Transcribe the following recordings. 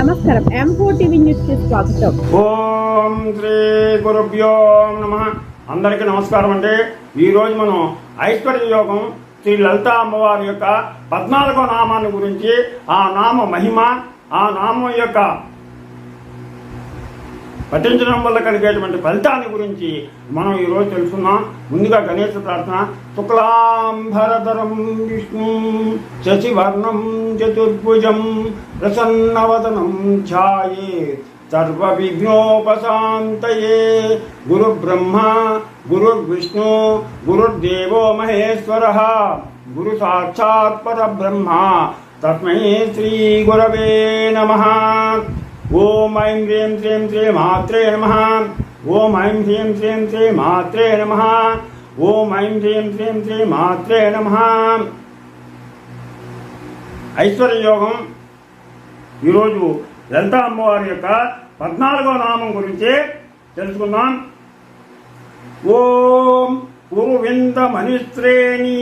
నమస్కారం. ఎం టీవీ న్యూస్కి స్వాగతం. ఓం శ్రీ గురుభ్యో నమ. అందరికీ నమస్కారం అండి. ఈరోజు మనం ఐశ్వర్య యోగం శ్రీ లలిత అమ్మవారి యొక్క పద్నాలుగో నామాన్ని గురించి ఆ నామ మహిమ ఆ నామం యొక్క పఠించడం వల్ల కలిగేటువంటి ఫలితాన్ని గురించి మనం ఈరోజు తెలుసుకున్నాం. ముందుగా గణేష ప్రార్థన. శుక్లాంబరధరం విష్ణు శశివర్ణం చతుర్భుజం ప్రసన్నవదనం ఛాయే సర్వ విఘ్నోపశాంతయే గురు బ్రహ్మ గురుర్విష్ణు గురుర్దేవో మహేశ్వర గురు సాక్షాత్ పరబ్రహ్మ. తస్మై శ్రీ గురవే నమ. ఓం ఐం హ్రీం శ్రీం శ్రీ మాత్రే నమ. ఓం ఐం హ్రీం శ్రీం శ్రీ మాత్రే నమ. ఓం ఐం హ్రీం శ్రీం శ్రీ మాత్రే నమ. ఐశ్వర్య యోగం ఈరోజు లలిత అమ్మవారి యొక్క పద్నాలుగో నామం గురించి తెలుసుకుందాం. ఓం కురువింద మణిశ్రేణి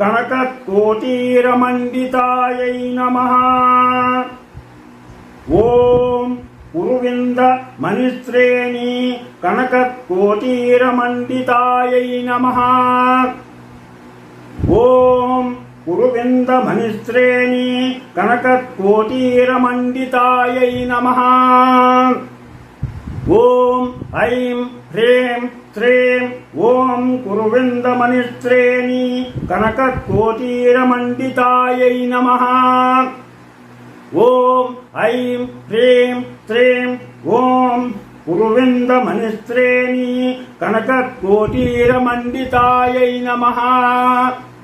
కనక కోటీరమండితాయై నమః. ఓం కురువింద మణిశ్రేణి కనక కోటీరమండితాయై నమ. ఓం కురువింద మణిశ్రేణి కనక కోటీరమండితాయై నమ. ఓం ఐం హ్రీం శ్రీం ఓం కురువింద మణిశ్రేణి కనక కోటీరమండితాయై నమ. ఓం ఐం హ్రీం శ్రీం ఓం కురువింద మణిశ్రేణి కనక కోటీరమండితాయై నమ.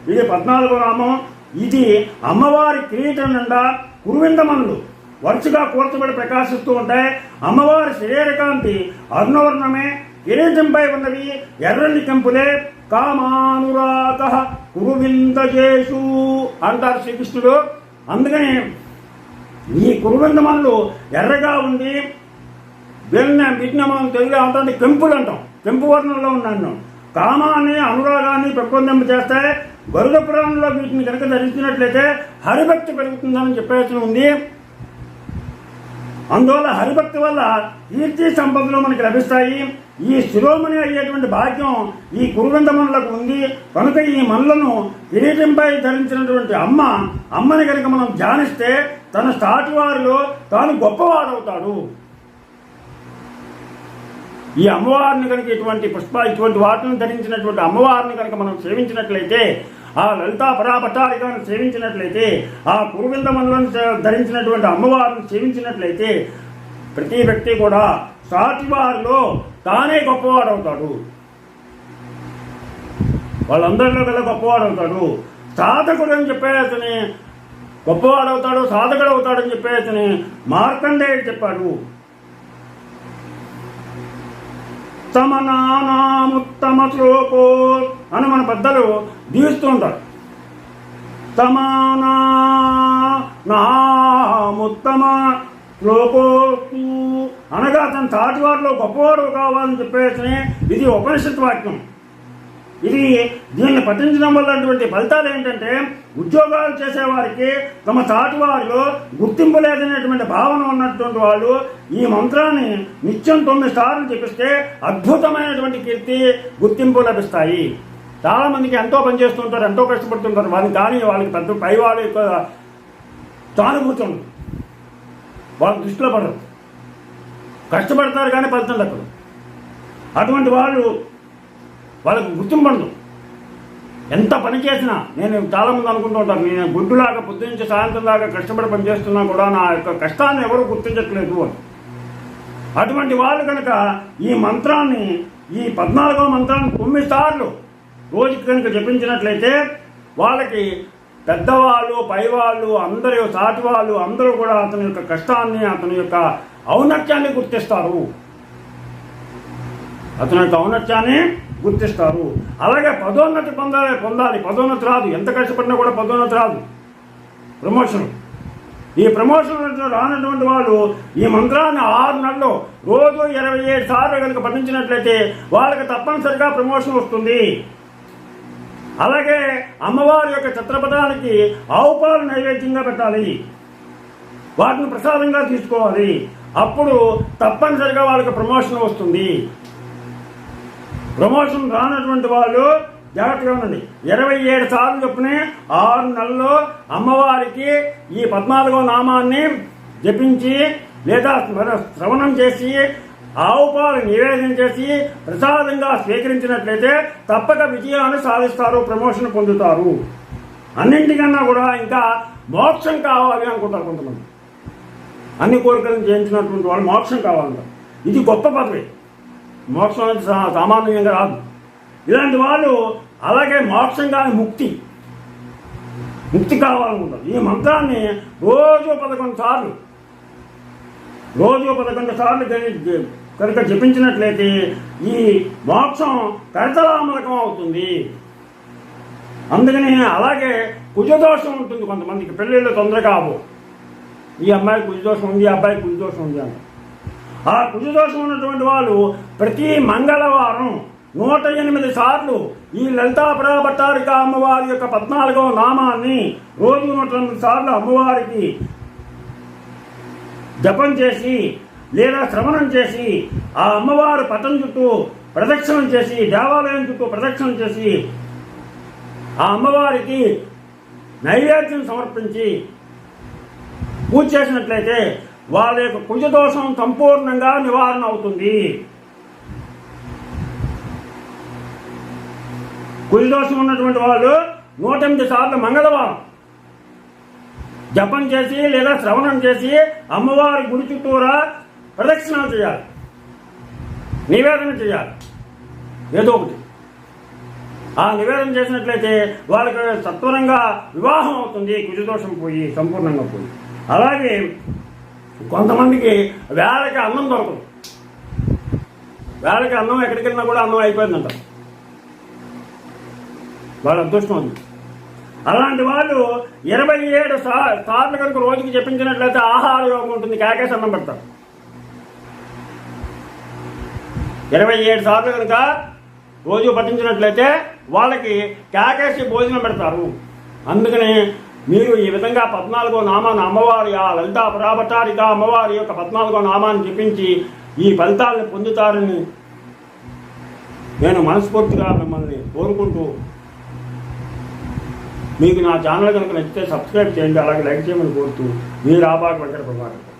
ఇది పద్నాలుగో నామం. ఇది అమ్మవారి కిరీటం నిండా కురువిందమనులు వరుసగా కూర్చబడి ప్రకాశిస్తూ ఉంటాయి. అమ్మవారి శరీరకాంతి అర్ణవర్ణమే. కిరీటంపై ఉన్నవి ఎర్రని కెంపులే. కామానురాత కురువిందజేషు అంటారు శ్రీకృష్ణుడు. అందుకని ఈ కురువిందమనులు ఎర్రగా ఉండి వీళ్ళని వీటిని మనం తెలుగులో అంటాం కెంపులు అంటాం. కెంపు వర్ణంలో ఉన్నాను. కామాన్ని అనురాగాన్ని పెంపొందింప చేస్తే గరుడ పురాణంలో వీటిని కనుక ధరించినట్లయితే హరిభక్తి పెరుగుతుందని చెప్పేసి ఉంది. అందువల్ల హరిభక్తి వల్ల కీర్తి సంపదలు మనకి లభిస్తాయి. ఈ శిరోమణి అయ్యేటువంటి భాగ్యం ఈ కురువిందమనులకు ఉంది. కనుక ఈ మనులను కిరీటంపై ధరించినటువంటి అమ్మ అమ్మని కనుక మనం ధ్యానిస్తే తన సాటి వారిలో తాను గొప్పవాడవుతాడు. ఈ అమ్మవారిని కనుక ఇటువంటి పుష్ప ఇటువంటి వాటిని ధరించినటువంటి అమ్మవారిని కనుక మనం సేవించినట్లయితే ఆ లలితా పరాభట్టారికను సేవించినట్లయితే ఆ కురువిందమనులను ధరించినటువంటి అమ్మవారిని సేవించినట్లయితే ప్రతి వ్యక్తి కూడా సాటి వారిలో తానే గొప్పవాడవుతాడు. వాళ్ళందరిలో కల్లా గొప్పవాడవుతాడు. సాధకుడు అని చెప్పేసి గొప్పవాడవుతాడు సాధకుడు అవుతాడని చెప్పేసి మార్కండేయుడు చెప్పాడు. సమనానాముత్తమ శ్లోకో అని మన పెద్దలు దీవిస్తూ ఉంటారు. సమానా నాముత్తమ శ్లోకోస్తు అనగా తన తాటివారిలో గొప్పవాడు కావాలని చెప్పేసి ఇది ఉపనిషత్ వాక్యం. ఇది దీన్ని పఠించడం వల్ల ఫలితాలు ఏంటంటే ఉద్యోగాలు చేసేవారికి తమ తాటి వారిలో గుర్తింపు లేదనేటువంటి భావన ఉన్నటువంటి వాళ్ళు ఈ మంత్రాన్ని నిత్యం తొమ్మిది సార్లు చెప్పిస్తే అద్భుతమైనటువంటి కీర్తి గుర్తింపు లభిస్తాయి. చాలామందికి ఎంతో పనిచేస్తుంటారు ఎంతో కష్టపడుతుంటారు వాళ్ళని కానీ వాళ్ళకి పెద్ద పై వాళ్ళ యొక్క సానుభూతి ఉండదు దృష్టిలో పడరు. కష్టపడతారు కానీ ఫలితం దక్కదు అటువంటి వాళ్ళు వాళ్ళకు గుర్తింపు ఎంత పని చేసినా నేను చాలామంది అనుకుంటూ ఉంటాను నేను గుడ్డులాగా పొద్దునుంచి సాయంత్రం దాకా కష్టపడి పని చేస్తున్నా కూడా నా యొక్క కష్టాన్ని ఎవరు గుర్తించట్లేదు అని. అటువంటి వాళ్ళు కనుక ఈ మంత్రాన్ని ఈ పద్నాలుగో మంత్రాన్ని తొమ్మిది సార్లు రోజుకి కనుక జపించినట్లయితే వాళ్ళకి పెద్దవాళ్ళు పైవాళ్ళు అందరి సాటి వాళ్ళు అందరూ కూడా అతని యొక్క కష్టాన్ని అతని యొక్క ఔన్నత్యాన్ని గుర్తిస్తారు. అతని యొక్క ఔన్నత్యాన్ని గుర్తిస్తారు. అలాగే పదోన్నతి పొందాలి పొందాలి. పదోన్నతి రాదు. ఎంత కష్టపడినా కూడా పదోన్నతి రాదు. ప్రమోషన్. ఈ ప్రమోషన్ రానటువంటి వాళ్ళు ఈ మంత్రాన్ని ఆరు నెలలు రోజు ఇరవై ఏడు సార్లు కనుక పఠించినట్లయితే వాళ్ళకి తప్పనిసరిగా ప్రమోషన్ వస్తుంది. అలాగే అమ్మవారి యొక్క చిత్రపటానికి ఆవుపాలు నైవేద్యంగా పెట్టాలి. వాటిని ప్రసాదంగా తీసుకోవాలి. అప్పుడు తప్పనిసరిగా వాళ్ళకి ప్రమోషన్ వస్తుంది. ప్రమోషన్ రానటువంటి వాళ్ళు జాగ్రత్తగా ఉండండి. ఇరవై ఏడు సార్లు చొప్పున ఆరు నెలల్లో అమ్మవారికి ఈ పద్నాలుగో నామాన్ని జపించి లేదా శ్రవణం చేసి ఆవు పాలు నివేదన చేసి ప్రసాదంగా స్వీకరించినట్లయితే తప్పక విజయాన్ని సాధిస్తారు ప్రమోషన్ పొందుతారు. అన్నింటికన్నా కూడా ఇంకా మోక్షం కావాలి అనుకుంటారు కొంతమంది. అన్ని కోరికలను చేయించినటువంటి వాళ్ళు మోక్షం కావాలంటారు. ఇది గొప్ప పదవి. మోక్షం అనేది సామాన్యంగా రాదు. ఇలాంటి వాళ్ళు అలాగే మోక్షం కాని ముక్తి. ముక్తి కావాలనుకుంటారు ఈ మంత్రాన్ని రోజు పదకొండు సార్లు రోజు పదకొండు సార్లు కనుక జపించినట్లయితే ఈ మోక్షం కరతలామలకం అవుతుంది. అందుకని అలాగే కుజదోషం ఉంటుంది కొంతమందికి. పెళ్ళిళ్ళు తొందరగా అవ్వవు. ఈ అమ్మాయికి కుజదోషం ఉంది ఈ అబ్బాయికి కుజదోషం ఉంది అంటారు. ఆ కుజదోషం ఉన్నటువంటి వాళ్ళు ప్రతి మంగళవారం నూట ఎనిమిది సార్లు ఈ లలితా ప్రాభట్టారిక అమ్మవారి యొక్క పద్నాలుగవ నామాన్ని రోజు నూట ఎనిమిది సార్లు అమ్మవారికి జపం చేసి లేదా శ్రవణం చేసి ఆ అమ్మవారు పటం చుట్టూ ప్రదక్షిణం చేసి దేవాలయం చుట్టూ ప్రదక్షిణం చేసి ఆ అమ్మవారికి నైవేద్యం సమర్పించి పూజ చేసినట్లయితే వాళ్ళ యొక్క కుజదోషం సంపూర్ణంగా నివారణ అవుతుంది. కుజదోషం ఉన్నటువంటి వాళ్ళు నూట ఎనిమిది సార్లు మంగళవారం జపం చేసి లేదా శ్రవణం చేసి అమ్మవారి గుడి చుట్టూరా ప్రదక్షిణాలు చేయాలి. నివేదన చేయాలి. ఏదో ఒకటి. ఆ నివేదన చేసినట్లయితే వాళ్ళకి సత్వరంగా వివాహం అవుతుంది. కుజదోషం పోయి సంపూర్ణంగా పోయి. అలాగే కొంతమందికి వేళకి అన్నం దొరకదు. వేళకి అన్నం ఎక్కడికి వెళ్ళినా కూడా అన్నం అయిపోయిందంట. వాళ్ళ అదృష్టం ఉంది అలాంటి వాళ్ళు ఇరవై ఏడు సార్లు కనుక రోజుకి చెప్పించినట్లయితే ఆహార యోగం ఉంటుంది కేకేసి అన్నం పెడతారు. ఇరవై ఏడు సార్లు కనుక రోజు పఠించినట్లయితే వాళ్ళకి కేకేసి భోజనం పెడతారు. అందుకని మీరు ఈ విధంగా పద్నాలుగో నామాన్ని అమ్మవారి ఆ లలితా పురాభటారిక అమ్మవారి యొక్క పద్నాలుగో నామాన్ని జపించి ఈ ఫలితాలను పొందుతారని నేను మనస్ఫూర్తిగా మిమ్మల్ని కోరుకుంటూ మీకు నా ఛానల్ కనుక నచ్చితే సబ్స్క్రైబ్ చేయండి అలాగే లైక్ చేయమని కోరుతూ మీరు ఆపాక వెంకట ప్రభాకర్